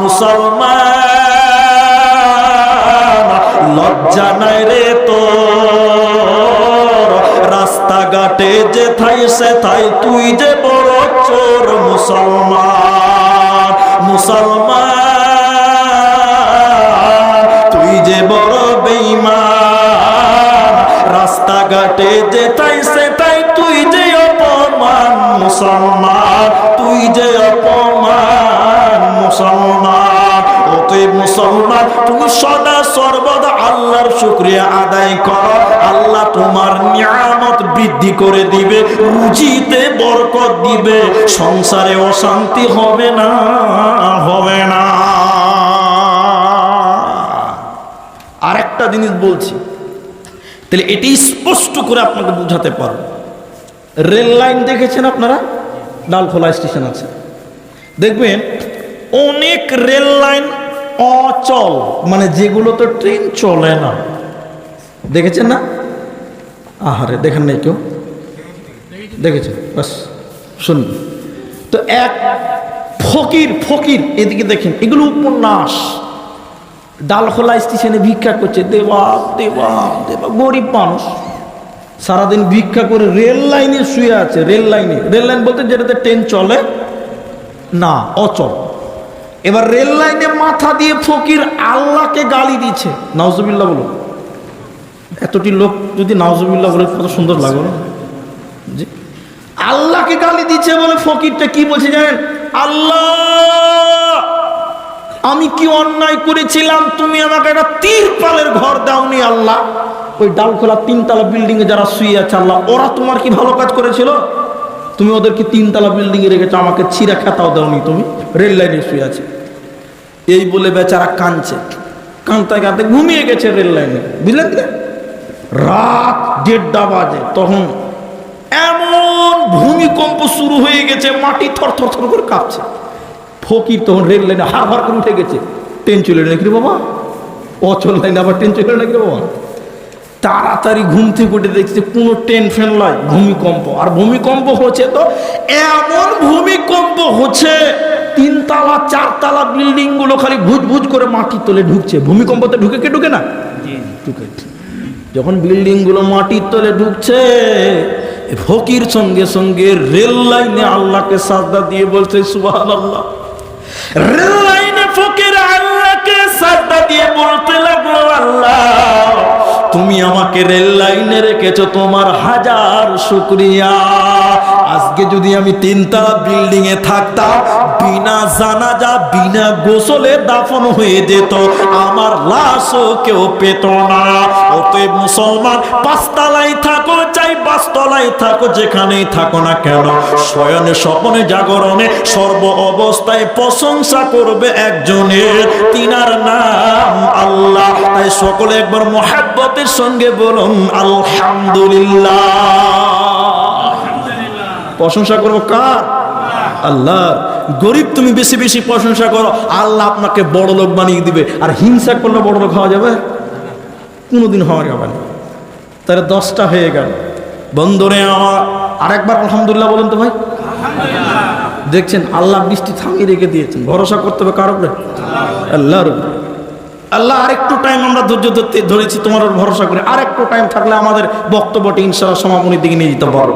মুসলমান, লজ্জা নাই রে তো রাস্তাঘাটে যে থাই, সে থাই, তুই যে বড় চোর মুসলমান মুসলমান, তুই যে বড় বেঈমান। রাস্তাঘাটে যে তাই সে তাই তুই যে অপমান মুসলমান, তুই যে অপমান তুমি সদা সর্বদা আল্লাহর শুক্রিয়া আদায় করো। আল্লাহ তোমার নিয়ামত বৃদ্ধি করে দিবে, রুজিতে বরকত দিবে। সংসারে অশান্তি হবে না হবে না। আরেকটা জিনিস বলছি, তাহলে এটি স্পষ্ট করে আপনাকে বুঝাতে পারব। রেল লাইন দেখেছেন আপনারা? ডালখোলা স্টেশন আছে। দেখবেন, অনেক রেল লাইন অচল। মানে যেগুলো তো ট্রেন চলে না। দেখেছেন না? আহারে, দেখেন নাই কেউ? দেখেছেন? বাস, শুনুন। তো এক ফকির ফকির, এদিকে দেখেন, এগুলো উপন্যাস। ডালখোলা স্টেশনে ভিক্ষা করছে। দেবা দেবা দেবা, গরিব মানুষ। সারাদিন ভিক্ষা করে রেল লাইনে শুয়ে আছে, রেল লাইনে। রেল লাইন বলতে যেটাতে ট্রেন চলে, না, অচল। এবার রেল লাইনে মাথা দিয়ে ফকির আল্লাহকে গালি দিচ্ছে। নাউজুবিল্লাহ বলো। এতটি লোক যদি নাউজুবিল্লাহ বলে, কত সুন্দর লাগল না? জি। আল্লাহকে গালি দিচ্ছে বলে ফকিরটা কি বলছে জানেন? আল্লাহ! আমি কি অন্যায় করেছিলাম? তুমি আমাকে একটা তিরপালের ঘর দাওনি, আল্লাহ। ওই ডালখোলা তিনতলা বিল্ডিং এ যারা শুয়ে আছে, আল্লাহ, ওরা তোমার কি ভালো কাজ করেছিল? তুমি ওদেরকে তিনতলা বিল্ডিং এ রেখেছো, আমাকে ছিঁড়া খাতাও দাওনি তুমি, রেল লাইনে শুয়ে আছে। এই বলে বেচারা কাঁদছে। কাঁদতে কাঁদতে ঘুমিয়ে গেছে রেল লাইনে। বুঝলেন রাত দেড়টা বাজে, তখন এমন ভূমিকম্প শুরু হয়ে গেছে, মাটি থর থর থর করে কাঁপছে। ফকির তখন রেল লাইনে হার হার করে উঠে গেছে। ট্রেন চলে নাকি রে বাবা? অচল লাইনে আবার ট্রেন চলে নাকি রে বাবা? তাড়াতাড়ি ঘুম থেকে উঠে দেখছে কোনো ট্রেন ফ্যান নয় ভূমিকম্প। আর ভূমিকম্প হচ্ছে তো, এমন ভূমিকম্প হচ্ছে তিনতলা চারতলা বিল্ডিংগুলো খালি ভুজ ভুজ করে মাটির তলে ঢুকছে। ভূমিকম্পতে ঢুকে কে ঢুকে না? ঢুকে। যখন বিল্ডিংগুলো মাটির তলে ঢুকছে ফকির সঙ্গে সঙ্গে রেল লাইনে আল্লাহকে সাজদা দিয়ে বলছে সুবহান আল্লাহ রেল লাইনে ফকির আল্লাহকে সাজদা দিয়ে বলতে লাগল আল্লাহ তুমি আমাকে রেল লাইনে রেখেছো তোমার হাজার শুক্রিয়া। আজকে যদি আমি তিনতলা বিল্ডিং এ থাকতাম, বিনা জানাজা, বিনা গোসলে দাফন হয়ে যেত। আমার লাশও কেউ পেত না। অতএব মুসলমান, পাঁচতলায় থাকো, চাই পাঁচতলায় থাকো, যেখানেই থাকো না কেন। শয়নে স্বপনে জাগরণে সর্ব অবস্থায় প্রশংসা করবে একজনের। তিনার নাম আল্লাহ। তাই সকলে একবার মহাব্বতের সঙ্গে বলুন, আলহামদুলিল্লাহ। প্রশংসা করব কার? আল্লাহ, গরিব তুমি বেশি বেশি প্রশংসা করো, আল্লাহ আপনাকে বড় লোক বানিয়ে দিবে। আর হিংসা করলে বড় লোক হওয়া যাবে? কোনোদিন হওয়া যাবে না। তাহলে দশটা হয়ে গেল। বন্ধুরে আমার, আরেকবার আলহামদুলিল্লাহ বলুন তো ভাই। দেখছেন, আল্লাহ বৃষ্টি থামিয়ে রেখে দিয়েছেন। ভরসা করতে হবে কার উপরে? আল্লাহর উপরে। আল্লাহ, আরেকটু টাইম আমরা ধৈর্য ধরতে ধরেছি, তোমার ভরসা করে। আরেকটু টাইম থাকলে আমাদের বক্তব্যটি ইনশাআল্লাহ সমাপনীর দিকে নিয়ে যেতে পারো